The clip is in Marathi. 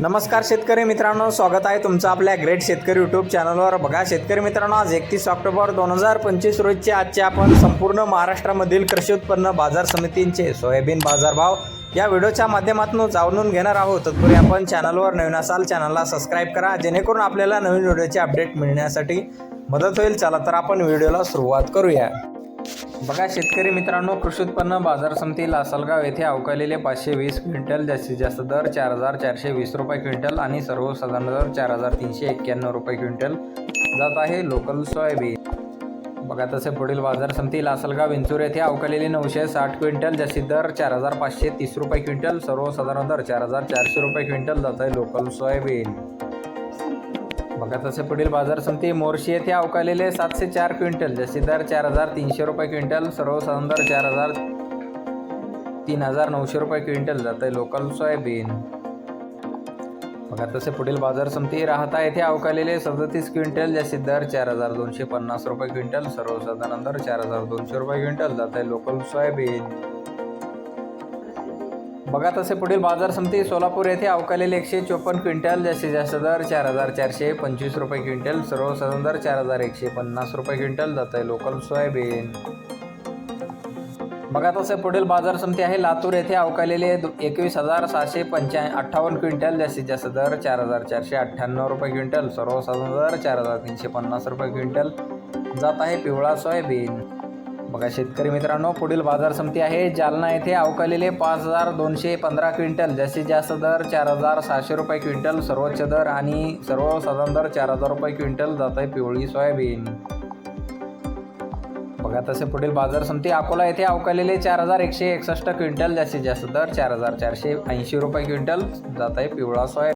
नमस्कार शेतकरी मित्रांनो स्वागत आहे तुमचं आपल्या ग्रेट शेतकरी यूट्यूब चॅनलवर बघा शेतकरी मित्रांनो आज एकतीस ऑक्टोबर दोन हजार पंचवीस रोजचे आजचे आपण संपूर्ण महाराष्ट्रामधील कृषी उत्पन्न बाजार समितींचे सोयाबीन बाजारभाव या व्हिडिओच्या माध्यमातून जाणून घेणार आहोत. तत्पूर्वी आपण चॅनलवर नवीन असाल चॅनलला सबस्क्राईब करा जेणेकरून आपल्याला नवीन व्हिडिओचे अपडेट मिळण्यासाठी मदत होईल. चला तर आपण व्हिडिओला सुरुवात करूया. बघा शेतकरी मित्रांनो कृषी उत्पन्न बाजार समिती लासलगाव येथे अवकालेले पाचशे वीस क्विंटल जास्तीत जास्त दर चार हजार चारशे वीस रुपये क्विंटल आणि सर्वसाधारण दर चार हजार तीनशे एक्क्याण्णव रुपये क्विंटल जात आहे लोकल सोयाबीन. बघा तसे पुढील बाजार समिती लासलगाव विंचूर येथे अवकालेले नऊशे साठ क्विंटल जास्तीत दर चार हजार पाचशे तीस रुपये क्विंटल सर्वसाधारण दर चार हजार चारशे रुपये क्विंटल जात आहे लोकल सोयाबीन. बघा तसे पुढील बाजार समिती मोर्शी येथे अवकालेले सातशे चार क्विंटल जसे दर चार हजार तीनशे रुपये क्विंटल सर्वसाधारण दर चार हजार तीन हजार नऊशे रुपये क्विंटल जात आहे लोकल सोयाबीन. बघा तसे पुढील बाजार समिती राहता येथे अवकालेले सदतीस क्विंटल जास्तीत दर चार हजार दोनशे पन्नास रुपये क्विंटल सर्वसाधारण दर चार हजार दोनशे रुपये क्विंटल जात आहे लोकल सोयाबीन. बघा तसे पुढील बाजार समिती सोलापूर येथे अवकालेले एकशे चोपन्न क्विंटल जास्तीत जास्त दर चार हजार चारशे पंचवीस रुपये क्विंटल सर्वसाधारण दर चार हजार एकशे पन्नास रुपये क्विंटल जात आहे लोकल सोयाबीन. बघा तसे पुढील बाजार समिती आहे लातूर येथे अवकालेले एकवीस हजार सहाशे पंच्या अठ्ठावन्न क्विंटल जास्तीत जास्त दर चार हजार चारशे अठ्ठ्याण्णव रुपये क्विंटल सर्वसाधारण दर चार हजार तीनशे पन्नास रुपये क्विंटल जात आहे पिवळा सोयाबीन. बघा शेतकरी मित्रांनो पुढील बाजार समिती आहे. जालना येथे अवकालेले पाच हजार दोनशे पंधरा क्विंटल जास्तीत जास्त दर चार हजार सहाशे रुपये क्विंटल सर्वोच्च दर आणि सर्वसाधारण दर चार हजार रुपये क्विंटल जात आहे पिवळी सोयाबीन. बघा तसे पुढील बाजार समिती अकोला येथे अवकालेले चार हजार एकशे एकसष्ट क्विंटल जास्तीत जास्त दर चार हजार चारशे ऐंशी रुपये क्विंटल जात आहे पिवळा सोयाबीन